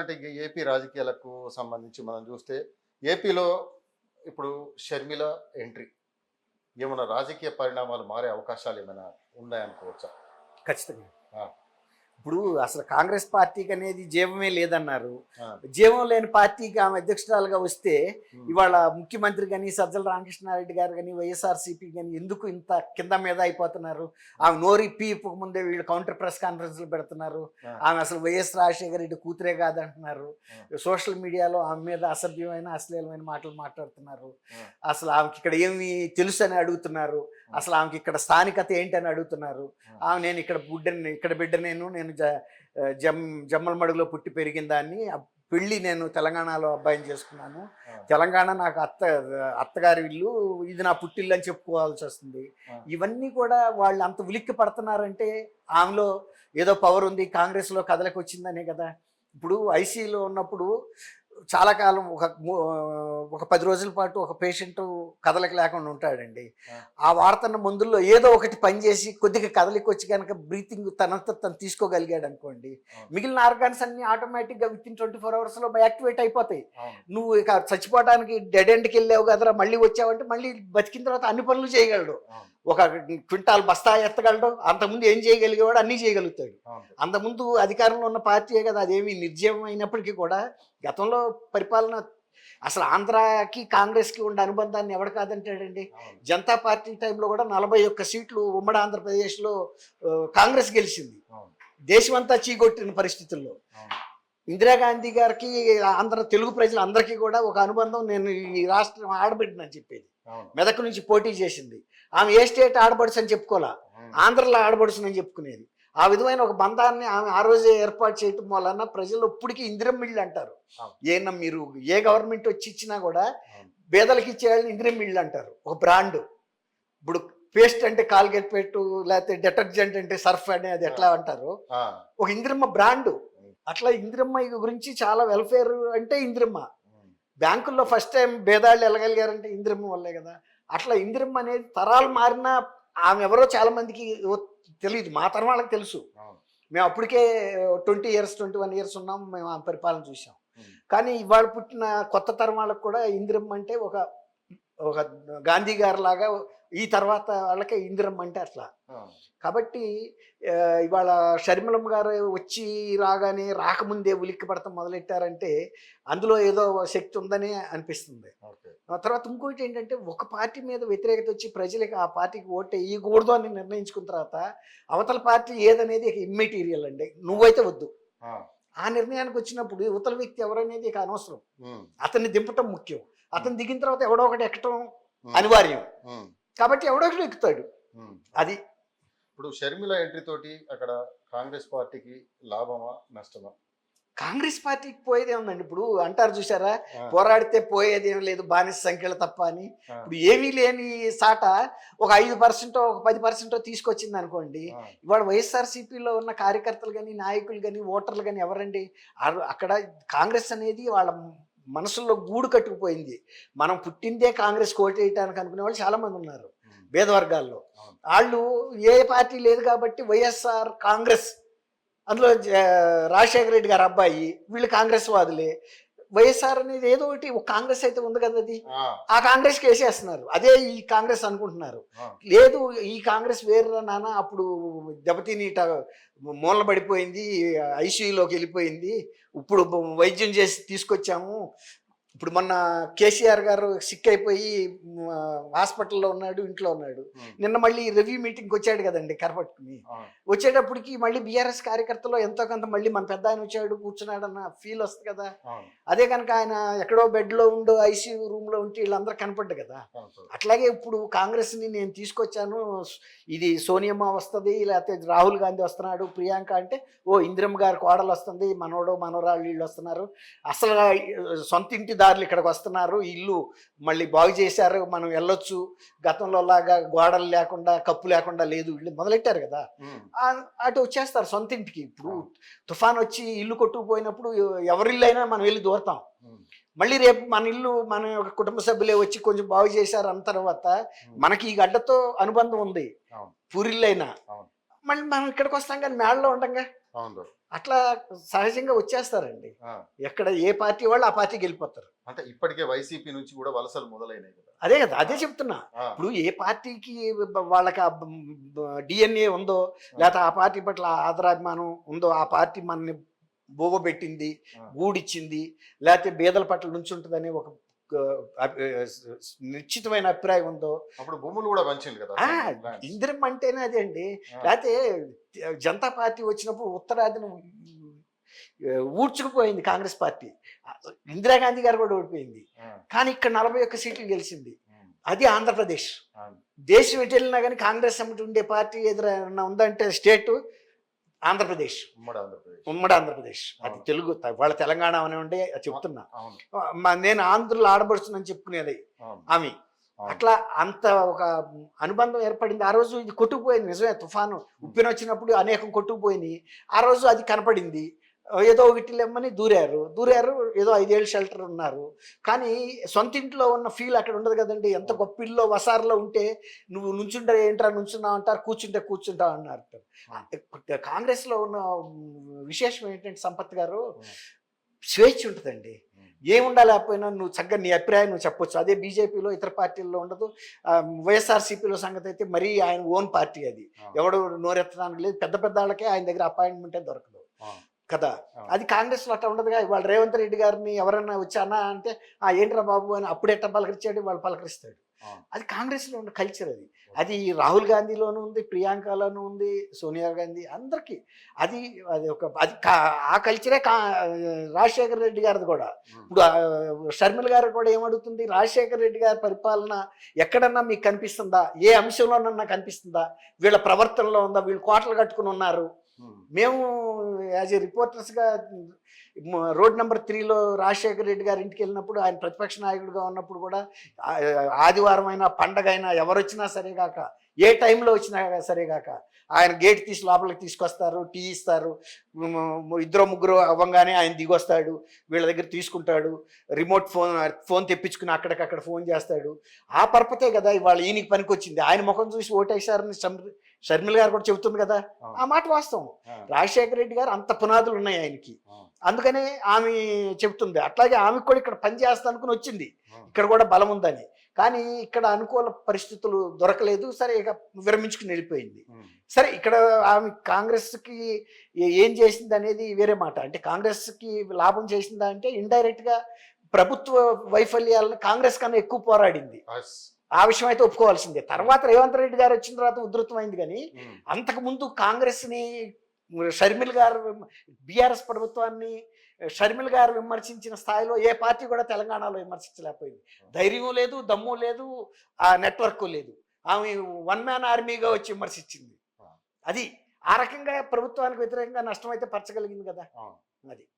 అంటే ఇంక ఏపీ రాజకీయాలకు సంబంధించి మనం చూస్తే ఏపీలో ఇప్పుడు షర్మిల ఎంట్రీ. ఏమైనా రాజకీయ పరిణామాలు మారే అవకాశాలు ఏమైనా ఉన్నాయనుకోవచ్చా? ఖచ్చితంగా. ఇప్పుడు అసలు కాంగ్రెస్ పార్టీకి అనేది జీవమే లేదన్నారు. జీవం లేని పార్టీకి ఆమె అధ్యక్షురాలుగా వస్తే ఇవాళ ముఖ్యమంత్రి కానీ సజ్జల రామకృష్ణారెడ్డి గారు కానీ వైఎస్ఆర్సీపీ కానీ ఎందుకు ఇంత కింద మీద అయిపోతున్నారు? ఆమె నోరి పీపుకు ముందే వీళ్ళు కౌంటర్ ప్రెస్ కాన్ఫరెన్స్లు పెడుతున్నారు. ఆమె అసలు వైఎస్ రాజశేఖర రెడ్డి కూతురే కాదంటున్నారు. సోషల్ మీడియాలో ఆమె మీద అసభ్యమైన అశ్లీలమైన మాటలు మాట్లాడుతున్నారు. అసలు ఆమెకి ఇక్కడ ఏమి తెలుసు అని అడుగుతున్నారు? అసలు ఆమెకి ఇక్కడ స్థానికత ఏంటి అని అడుగుతున్నారు. ఆమె నేను ఇక్కడ బుడ్డని ఇక్కడ బిడ్డ నేను నేను జ- జమ్ జమ్మల మడుగులో పుట్టి పెరిగిన దాన్ని పెళ్ళి నేను తెలంగాణలో అబ్బాయిని చేసుకున్నాను. తెలంగాణ నాకు అత్త అత్తగారి ఇల్లు ఇది నా పుట్టిల్లు అని చెప్పుకోవాల్సి వస్తుంది. ఇవన్నీ కూడా వాళ్ళు అంత ఉలిక్కి పడుతున్నారంటే ఆమెలో ఏదో పవర్ ఉంది కాంగ్రెస్లో కదలకి వచ్చిందనే కదా ఇప్పుడు ఐసీలో ఉన్నప్పుడు చాలా కాలం ఒక ఒక పది రోజుల పాటు ఒక పేషెంట్ కదలకి లేకుండా ఉంటాడండి. ఆ. వాడుతున్న మందుల్లో ఏదో ఒకటి పనిచేసి కొద్దిగా కదలికి వచ్చి కనుక బ్రీతింగ్ తనంత తను తీసుకోగలిగాడు అనుకోండి. మిగిలిన ఆర్గాన్స్ అన్ని ఆటోమేటిక్గా విత్ ఇన్ ట్వంటీ ఫోర్ అవర్స్లో యాక్టివేట్ అయిపోతాయి. నువ్వు ఇక చచ్చిపోవడానికి డెడ్ ఎండ్కి వెళ్ళావు కదరా మళ్ళీ వచ్చావంటే మళ్ళీ బతికిన తర్వాత అన్ని పనులు చేయగలడు. ఒక క్వింటాల్ బస్తా ఎత్తగలడు అంతకుముందు ఏం చేయగలిగేవాడు అన్నీ చేయగలుగుతాడు. అంతకుముందు అధికారంలో ఉన్న పార్టీయే కదా అదేమి నిర్జీవం అయినప్పటికీ కూడా గతంలో పరిపాలన అసలు ఆంధ్రాకి కాంగ్రెస్కి ఉండే అనుబంధాన్ని ఎవడు కాదంటాడండి? జనతా పార్టీ టైంలో కూడా నలభై ఒక్క సీట్లు ఉమ్మడి ఆంధ్రప్రదేశ్లో కాంగ్రెస్ గెలిచింది. దేశమంతా చీకొట్టిన పరిస్థితుల్లో. ఇందిరాగాంధీ గారికి ఆంధ్ర తెలుగు ప్రజలందరికీ కూడా ఒక అనుబంధం నేను ఈ రాష్ట్రం ఆడబిడ్డనని చెప్పేది. మెదక్ నుంచి పోటీ చేసింది. ఆమె ఏ స్టేట్ ఆడబడుచు అని చెప్పుకోవాలా అవును. ఆంధ్రలో ఆడబడుచునని చెప్పుకునేది. ఆ విధమైన ఒక బంధాన్ని ఆమె ఆ రోజే ఏర్పాటు చేయటం వలన ప్రజలు ఇప్పటికీ ఇందిరమ్మిళ్ళు అంటారు. అవును. ఏనా మీరు ఏ గవర్నమెంట్ వచ్చి ఇచ్చినా కూడా. పేదలకి ఇచ్చేయాలని ఇందిరమ్మిళ్ళు అంటారు. ఒక బ్రాండ్. ఇప్పుడు పేస్ట్ అంటే కాల్గేట్ పెట్టు లేకపోతే డిటర్జెంట్ అంటే సర్ఫ్ అని అది ఎట్లా అంటారు? ఒక ఇందిరమ్మ బ్రాండ్. అట్లా ఇందిరమ్మ గురించి చాలా వెల్ఫేర్ అంటే ఇందిరమ్మ. బ్యాంకుల్లో ఫస్ట్ టైం భేదాళ్ళు వెళ్ళగలిగారంటే ఇందిరమ్మ వల్లే కదా. అట్లా ఇందిరమ్మ అనేది తరాలు మారినా ఆమె ఎవరో చాలా మందికి తెలియదు మా తరం వాళ్ళకి తెలుసు. మేము అప్పటికే twenty years twenty one years ఉన్నాం. మేము ఆ పరిపాలన చూసాం కానీ ఇవాళ పుట్టిన కొత్త తరం వాళ్ళకి కూడా ఇందిరమ్మ అంటే ఒక ఒక గాంధీ గారి లాగా ఈ తర్వాత వాళ్ళకే ఇందిరమ్మ అంటే అట్లా. కాబట్టి ఇవాళ షర్మిలమ్మ గారు వచ్చి రాగానే రాకముందే ఉలిక్కి పడతాం మొదలెట్టారంటే అందులో ఏదో శక్తి ఉందని అనిపిస్తుంది. తర్వాత ఇంకోటి ఏంటంటే ఒక పార్టీ మీద వ్యతిరేకత వచ్చి ప్రజలకు ఆ పార్టీకి ఓటు వేయకూడదు అని నిర్ణయించుకున్న తర్వాత అవతల పార్టీ ఏదనేది ఇమ్మెటీరియల్ అండి. నువ్వైతే వద్దు. ఆ, నిర్ణయానికి వచ్చినప్పుడు ఇవతల వ్యక్తి ఎవరనేది ఇక అనవసరం. అతన్ని దింపటం ముఖ్యం. అతను దిగిన తర్వాత ఎవడో ఒకటి ఎక్కటం అనివార్యం. కాబట్టి ఎవడో ఒకటి ఎక్కుతాడు. అది. ఇప్పుడు షర్మిల ఎంట్రీ తోటి అక్కడ కాంగ్రెస్ పార్టీకి లాభమా నష్టమా? కాంగ్రెస్ పార్టీకి పోయేదే ఉందండి ఇప్పుడు అంటారు చూసారా పోరాడితే పోయేది ఏం లేదు బానిస సంఖ్యలు తప్ప అని. ఇప్పుడు ఏమీ లేని సాట ఒక ఐదు పర్సెంటో ఒక పది పర్సెంటో తీసుకొచ్చింది అనుకోండి ఇవాళ వైఎస్ఆర్సీపీలో ఉన్న కార్యకర్తలు కానీ నాయకులు కానీ ఓటర్లు కానీ ఎవరండి? అక్కడ కాంగ్రెస్ అనేది వాళ్ళ మనసులో గూడు కట్టుకుపోయింది. మనం పుట్టిందే కాంగ్రెస్ కోటేయటానికి అనుకునే వాళ్ళు చాలా మంది ఉన్నారు ఉమ్, పేద వర్గాల్లో అవును. వాళ్ళు ఏ పార్టీ లేదు కాబట్టి వైఎస్ఆర్ కాంగ్రెస్ అందులో రాజశేఖర రెడ్డి గారు అబ్బాయి వీళ్ళు కాంగ్రెస్ వాదులే. వైఎస్ఆర్ అనేది ఏదో ఒకటి ఒక కాంగ్రెస్ అయితే ఉంది కదా అది. ఆ, ఆ కాంగ్రెస్కి వేసేస్తున్నారు అదే ఈ కాంగ్రెస్ అనుకుంటున్నారు. లేదు ఈ కాంగ్రెస్ వేరే నాన్న అప్పుడు దెబ్బతిని ఇట మూల పడిపోయింది ఐసీయూలోకి వెళ్ళిపోయింది. ఇప్పుడు వైద్యం చేసి తీసుకొచ్చాము. ఇప్పుడు మొన్న కేసీఆర్ గారు సిక్ అయిపోయి హాస్పిటల్లో ఉన్నాడు ఇంట్లో ఉన్నాడు. నిన్న మళ్ళీ రివ్యూ మీటింగ్కి వచ్చాడు కదండి కరపట్టుకుని. వచ్చేటప్పటికి మళ్ళీ బీఆర్ఎస్ కార్యకర్తలో ఎంతో కొంత మళ్ళీ మన పెద్ద ఆయన వచ్చాడు కూర్చున్నాడు అన్న ఫీల్ వస్తుంది కదా. అదే కనుక ఆయన ఎక్కడో బెడ్లో ఉండు ఐసీయూ రూమ్లో ఉంటే వీళ్ళందరూ కనపడ్డు కదా. అట్లాగే ఇప్పుడు కాంగ్రెస్ని నేను తీసుకొచ్చాను ఇది సోనియమ్మ వస్తుంది లేకపోతే రాహుల్ గాంధీ వస్తున్నాడు ప్రియాంక అంటే ఓ ఇందిరమ్మ గారి కోడలు వస్తుంది మనోడు మనోరాళ్ళు వీళ్ళు వస్తున్నారు. అసలు సొంత ఇంటి దారులు ఇక్కడికి వస్తున్నారు. ఇల్లు మళ్ళీ బాగు చేశారు. మనం వెళ్ళొచ్చు. గతంలో లాగా గోడలు లేకుండా కప్పు లేకుండా లేదు. వీళ్ళు మొదలెట్టారు కదా. అటు వచ్చేస్తారు సొంత ఇంటికి. ఇప్పుడు తుఫాన్ వచ్చి ఇల్లు కొట్టుకుపోయినప్పుడు ఎవరిల్లు అయినా మనం వెళ్ళి దూరతాం. మళ్ళీ రేపు మన ఇల్లు మన యొక్క కుటుంబ సభ్యులే వచ్చి కొంచెం బాగు చేశారు అన్న తర్వాత మనకి ఈ గడ్డతో అనుబంధం ఉంది. పూరిల్లైనా. మళ్ళీ మనం ఇక్కడికి వస్తాం కానీ మేడలో ఉండంగా. అట్లా సహజంగా వచ్చేస్తారండి. ఎక్కడ ఏ పార్టీ వాళ్ళు ఆ పార్టీకి వెళ్ళిపోతారు. అంటే ఇప్పటికే వైసీపీ నుంచి కూడా వలసలు మొదలైనాయి కదా. అదే కదా అదే చెప్తున్నా. ఇప్పుడు ఏ పార్టీకి వాళ్ళకి డిఎన్ఏ ఉందో లేకపోతే ఆ పార్టీ పట్ల ఆదరాభిమానం ఉందో ఆ పార్టీ మనని బోగబెట్టింది. గూడిచ్చింది లేకపోతే బేదల పట్ల నుంచుంటుందనే ఒక ఆ, అభి- నిశ్చితమైన అభిప్రాయం ఉందో? అప్పుడు భూములు కూడా పంచింది కదా. ఇందిరం అంటేనే అదే అండి. లేకపోతే జనతా పార్టీ వచ్చినప్పుడు ఉత్తరాదిన ఊడ్చుకుపోయింది కాంగ్రెస్ పార్టీ. ఇందిరాగాంధీ గారు కూడా ఓడిపోయింది. కానీ ఇక్కడ నలభై ఒక్క సీట్లు గెలిచింది. అది ఆంధ్రప్రదేశ్. దేశం ఎటు వెళ్ళినా కానీ కాంగ్రెస్ అమ్మటి ఉండే పార్టీ ఎదురైనా ఉందంటే స్టేట్ ఆంధ్రప్రదేశ్. ఉమ్మడి ఆంధ్రప్రదేశ్. ఉమ్మడి ఆంధ్రప్రదేశ్. అది. తెలుగు వాళ్ళ తెలంగాణ అని ఉండే అది చెప్తున్నా. నేను ఆంధ్రులు ఆడబడుతుందని చెప్పుకునేది ఆమె. అట్లా అంత ఒక అనుబంధం ఏర్పడింది. ఆ రోజు ఇది కొట్టుకుపోయింది. నిజమే తుఫాను. ఉప్పిన వచ్చినప్పుడు అనేకం కొట్టుకుపోయింది ఆ రోజు అది కనపడింది. ఏదో ఒకటి లెమ్మని దూరారు. దూరారు ఏదో ఐదేళ్ళు షెల్టర్ ఉన్నారు. కానీ సొంత ఇంట్లో ఉన్న ఫీల్ అక్కడ ఉండదు కదండి. ఎంత గొప్ప ఇల్లు వసారులో ఉంటే నువ్వు నుంచుంటే ఏంట్రా నుంచున్నావు అంటారు కూర్చుంటే కూర్చుంటావు అన్నారు. కాంగ్రెస్లో ఉన్న విశేషం ఏంటంటే సంపత్ గారు స్వేచ్ఛ ఉంటుందండి. ఉమ్, ఏముండా లేకపోయినా నువ్వు చక్కగా నీ అభిప్రాయం నువ్వు చెప్పొచ్చు. అదే బీజేపీలో ఇతర పార్టీల్లో ఉండదు. వైఎస్ఆర్సీపీలో సంగతి అయితే మరీ ఆయన ఓన్ పార్టీ అది. ఎవడు నోరెత్తడానికి లేదు. పెద్ద పెద్ద వాళ్ళకే ఆయన దగ్గర అపాయింట్మెంటే దొరకదు. కదా. అది కాంగ్రెస్లో అట్లా ఉండదుగా. ఇవాళ రేవంత్ రెడ్డి గారిని ఎవరన్నా వచ్చానా అంటే ఆ ఏంట్రా బాబు అని అప్పుడెట్ట పలకరించాడు వాళ్ళు పలకరిస్తాడు. అది కాంగ్రెస్లో ఉన్న కల్చర్ అది. అది రాహుల్ గాంధీలోనూ ఉంది ప్రియాంకలోనూ ఉంది సోనియా గాంధీ అందరికీ. అది అది ఒక అది ఆ కల్చరే కా రాజశేఖర రెడ్డి గారిది కూడా. ఇప్పుడు షర్మిల గారు కూడా ఏమడుగుతుంది? రాజశేఖర రెడ్డి గారి పరిపాలన ఎక్కడన్నా మీకు కనిపిస్తుందా? ఏ అంశంలోనన్నా కనిపిస్తుందా? వీళ్ళ ప్రవర్తనలో ఉందా? వీళ్ళు కోటలు కట్టుకుని ఉన్నారు. మేము యాజ్ ఏ రిపోర్టర్స్గా రోడ్ నెంబర్ త్రీలో రాజశేఖర రెడ్డి గారి ఇంటికి వెళ్ళినప్పుడు ఆయన ప్రతిపక్ష నాయకుడిగా ఉన్నప్పుడు కూడా ఆదివారం అయినా పండగ అయినా ఎవరు వచ్చినా సరే కాక ఏ టైంలో వచ్చినా సరే కాక ఆయన గేట్ తీసి లోపలికి తీసుకొస్తారు టీ ఇస్తారు. ఇద్దరు ముగ్గురు అవ్వంగానే ఆయన దిగొస్తాడు వీళ్ళ దగ్గర తీసుకుంటాడు రిమోట్ ఫోన్ ఫోన్ తెప్పించుకుని అక్కడికక్కడ ఫోన్ చేస్తాడు. ఆ పరపతే కదా ఇవాళ ఈయనకి పనికొచ్చింది. ఆయన ముఖం చూసి ఓటేశారని షర్మిల గారు కూడా చెబుతుంది కదా. ఆ మాట వాస్తవం. రాజశేఖర రెడ్డి గారు అంత పునాదులు ఉన్నాయి ఆయనకి. అందుకనే ఆమె చెబుతుంది అట్లాగే ఆమెకు కూడా ఇక్కడ పని చేస్తా అనుకుని వచ్చింది. ఇక్కడ కూడా బలం ఉందని. కానీ ఇక్కడ అనుకూల పరిస్థితులు దొరకలేదు. సరే ఇక విరమించుకుని వెళ్ళిపోయింది. సరే ఇక్కడ ఆమె కాంగ్రెస్కి ఏ- చేసింది అనేది వేరే మాట. అంటే కాంగ్రెస్కి లాభం చేసిందా అంటే ఇండైరెక్ట్గా ప్రభుత్వ వైఫల్యాలను కాంగ్రెస్ కన్నా ఎక్కువ పోరాడింది. ఆ విషయం అయితే ఒప్పుకోవాల్సిందే. తర్వాత రేవంత్ రెడ్డి గారు వచ్చిన తర్వాత ఉధృతమైంది కానీ అంతకుముందు కాంగ్రెస్ని షర్మిల్ గారు బీఆర్ఎస్ ప్రభుత్వాన్ని షర్మిల్ గారు విమర్శించిన స్థాయిలో ఏ పార్టీ కూడా తెలంగాణలో విమర్శించలేకపోయింది. ధైర్యం లేదు దమ్ము లేదు ఆ నెట్వర్క్ లేదు. ఆమె వన్ మ్యాన్ ఆర్మీగా వచ్చి విమర్శించింది. అది ఆ రకంగా ప్రభుత్వానికి వ్యతిరేకంగా నష్టమైతే పరచగలిగింది కదా. అది.